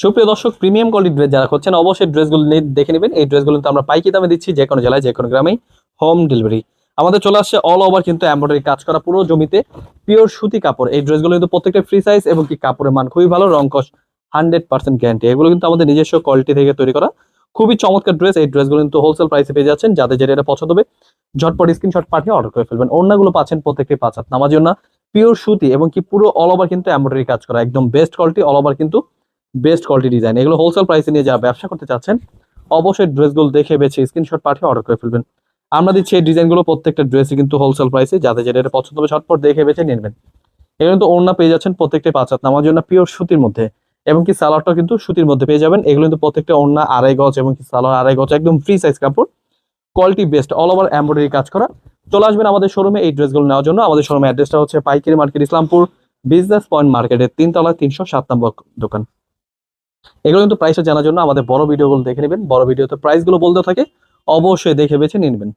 সুপ্রিয় দর্শক premium quality dress যারা করছেন অবশ্যই ড্রেসগুলো দেখে নেবেন। এই ড্রেসগুলো কিন্তু আমরা পাইকি দামে দিচ্ছি যে কোনো জেলায়, যে কোনো গ্রামেই হোম ডেলিভারি আমাদের চলে আসছে অল ওভার কিন্তু এমব্রয়ডারি কাজ করা পুরো জমিতে পিওর সুতি কাপড়। এই ড্রেসগুলো কিন্তু প্রত্যেকটা ফ্রি সাইজ এবং কি কাপড়ের মান খুবই ভালো রংকশ হান্ড্রেড পার্সেন্ট গ্যারান্টি এগুলো কিন্তু আমাদের নিজস্ব কোয়ালিটি থেকে তৈরি করা খুবই চমৎকার ড্রেস এই ড্রেসগুলো কিন্তু হোলসেল প্রাইসে পেয়ে যাচ্ছেন। যাদের যেটা এটা পছন্দ হবে, ঝটপট স্ক্রিনশট পাঠিয়ে অর্ডার করে ফেলবেন। ওড়নাগুলো পাচ্ছেন প্রত্যেকটি পাঁচ হাত। নামার জন্য পিওর সুতি এবং কি পুরো অল ওভার কিন্তু এমব্রয়ডারি কাজ করা। একদম বেস্ট কোয়ালিটি অল ওভার কিন্তু বেস্ট কোয়ালিটি ডিজাইন এগুলো হোলসেল প্রাইসে নিয়ে যারা ব্যবসা করতে চাচ্ছেন, অবশ্যই ড্রেসগুলো দেখে বেছে স্ক্রিনশট পাঠিয়ে অর্ডার করে ফেলবেন। আমরা দিচ্ছি এই ডিজাইনগুলো প্রত্যেকটা ড্রেসই কিন্তু হোলসেল প্রাইসে যাতে যেটা পছন্দ হবে ঝটপট দেখে বেছে নেবেন। এগুলো কিন্তু ওড়না পেয়ে যাচ্ছেন প্রত্যেকটা পাঁচ হাত নামার জন্য পিওর সুতির মধ্যে। এবং কি সালোয়ারটাও কিন্তু সুতির মধ্যে পেয়ে যাবেন। এগুলো কিন্তু প্রত্যেকটা ওড়না আড়াই গজ এবং কি সালোয়ার আড়াই গজ, একদম ফ্রি সাইজ কাপড়। Quality best all over embroidery কাজ করা। চলে আসবেন আমাদের শোরুমে এই ড্রেসগুলো নেওয়ার জন্য। আমাদের শোরুমে অ্যাড্রেসটা হচ্ছে পাইকারি মার্কেট ইসলামপুর বিজনেস পয়েন্ট মার্কেটের তিনতলা তিনশো সাত নম্বর দোকান। এগুলো কিন্তু প্রাইসটা জানার জন্য আমাদের বড় ভিডিওগুলো দেখে নেবেন। বড় ভিডিওতে প্রাইসগুলো বলতে থাকে, অবশ্যই দেখে বেছে নিয়ে নেবেন।